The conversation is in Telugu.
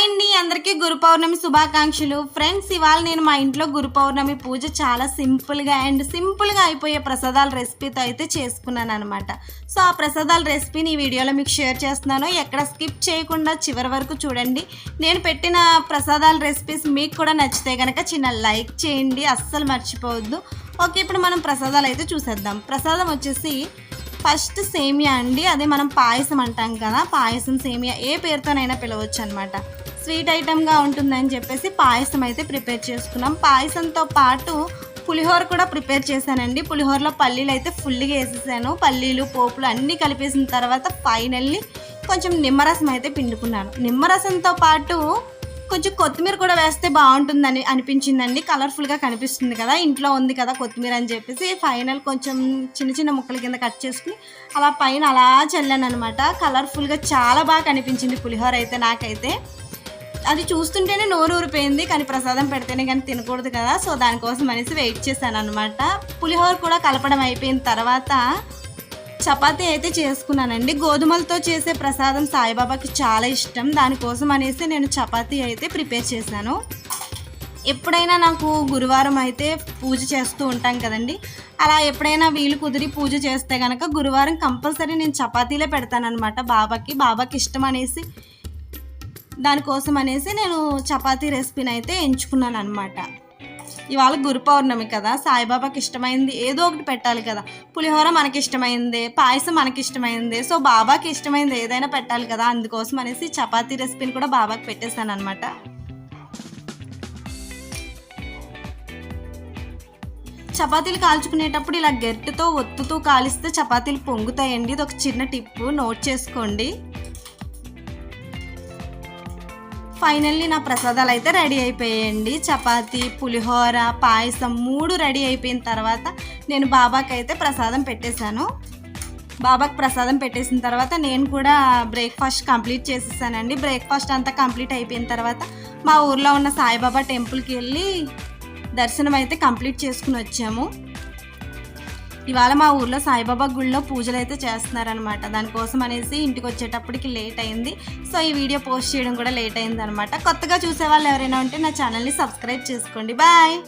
హాయ్ అండి అందరికీ గురు పౌర్ణమి శుభాకాంక్షలు. ఫ్రెండ్స్ ఇవాళ నేను మా ఇంట్లో గురు పౌర్ణమి పూజ చాలా సింపుల్గా అండ్ సింపుల్గా అయిపోయే ప్రసాదాల రెసిపీతో అయితే చేసుకున్నాను అనమాట సో ఆ ప్రసాదాల రెసిపీని ఈ వీడియోలో మీకు షేర్ చేస్తున్నాను. ఎక్కడ స్కిప్ చేయకుండా చివరి వరకు చూడండి. నేను పెట్టిన ప్రసాదాల రెసిపీస్ మీకు కూడా నచ్చితే కనుక చిన్న లైక్ చేయండి. అస్సలు మర్చిపోవద్దు. ఓకే ఇప్పుడు మనం ప్రసాదాలు అయితే చూసేద్దాం. ప్రసాదం వచ్చేసి ఫస్ట్ సేమియా అండి. అదే మనం పాయసం అంటాం కదా పాయసం సేమియా ఏ పేరుతోనైనా పిలవచ్చు అనమాట స్వీట్ ఐటమ్గా ఉంటుందని చెప్పేసి పాయసం అయితే ప్రిపేర్ చేసుకున్నాం. పాయసంతో పాటు పులిహోర కూడా ప్రిపేర్ చేశానండి. పులిహోరలో పల్లీలు అయితే ఫుల్గా వేసేసాను. పల్లీలు పోపులు అన్నీ కలిపేసిన తర్వాత ఫైనల్లీ కొంచెం నిమ్మరసం అయితే పిండుకున్నాను. నిమ్మరసంతో పాటు కొంచెం కొత్తిమీర కూడా వేస్తే బాగుంటుందని అనిపించిందండి. కలర్ఫుల్గా కనిపిస్తుంది కదా ఇంట్లో ఉంది కదా కొత్తిమీర అని చెప్పేసి ఫైనల్ కొంచెం చిన్న చిన్న ముక్కల కింద కట్ చేసుకుని అలా పైన అలా చల్లాను అనమాట కలర్ఫుల్గా చాలా బాగా కనిపించింది పులిహోర అయితే నాకైతే. అది చూస్తుంటేనే నోరు ఊరిపోయింది కానీ ప్రసాదం పెడితేనే కానీ తినకూడదు కదా. సో దానికోసం అనేసి వెయిట్ చేశాను అనమాట పులిహోర కూడా కలపడం అయిపోయిన తర్వాత చపాతీ అయితే చేసుకున్నానండి. గోధుమలతో చేసే ప్రసాదం సాయిబాబాకి చాలా ఇష్టం. దానికోసం అనేసి నేను చపాతీ అయితే ప్రిపేర్ చేశాను. ఎప్పుడైనా నాకు గురువారం అయితే పూజ చేస్తూ ఉంటాం కదండి. అలా ఎప్పుడైనా వీలు కుదిరి పూజ చేస్తే కనుక గురువారం కంపల్సరీ నేను చపాతీలే పెడతానమాట బాబాకి. బాబాకి ఇష్టం అనేసి దానికోసం అనేసి నేను చపాతీ రెసిపీని అయితే ఎంచుకున్నాను అనమాట ఇవాళ గురు పౌర్ణమి కదా సాయిబాబాకి ఇష్టమైంది ఏదో ఒకటి పెట్టాలి కదా. పులిహోర మనకి ఇష్టమైందే పాయసం మనకి ఇష్టమైందే సో బాబాకి ఇష్టమైంది ఏదైనా పెట్టాలి కదా అందుకోసం అనేసి చపాతీ రెసిపీని కూడా బాబాకి పెట్టేశాను అనమాట చపాతీలు కాల్చుకునేటప్పుడు ఇలా గెట్టుతో ఒత్తుతూ కాలిస్తే చపాతీలు పొంగుతాయండి. ఇది ఒక చిన్న టిప్పు నోట్ చేసుకోండి. ఫైనల్లీ నా ప్రసాదాలు అయితే రెడీ అయిపోయాయండి. చపాతీ పులిహోర పాయసం మూడు రెడీ అయిపోయిన తర్వాత నేను బాబాకి అయితే ప్రసాదం పెట్టేశాను. బాబాకి ప్రసాదం పెట్టేసిన తర్వాత నేను కూడా బ్రేక్ఫాస్ట్ కంప్లీట్ చేసేసానండి. బ్రేక్ఫాస్ట్ అంతా కంప్లీట్ అయిపోయిన తర్వాత మా ఊర్లో ఉన్న సాయిబాబా టెంపుల్కి వెళ్ళి దర్శనం అయితే కంప్లీట్ చేసుకుని వచ్చాము. ఇవాళ మా ఊర్లో సాయిబాబా గుళ్ళో పూజలు అయితే చేస్తున్నారనమాట దానికోసం అనేసి ఇంటికి వచ్చేటప్పటికి లేట్ అయింది సో ఈ వీడియో పోస్ట్ చేయడం కూడా లేట్ అయింది అనమాట కొత్తగా చూసే వాళ్ళు ఎవరైనా ఉంటే నా ఛానల్ని సబ్స్క్రైబ్ చేసుకోండి. బాయ్!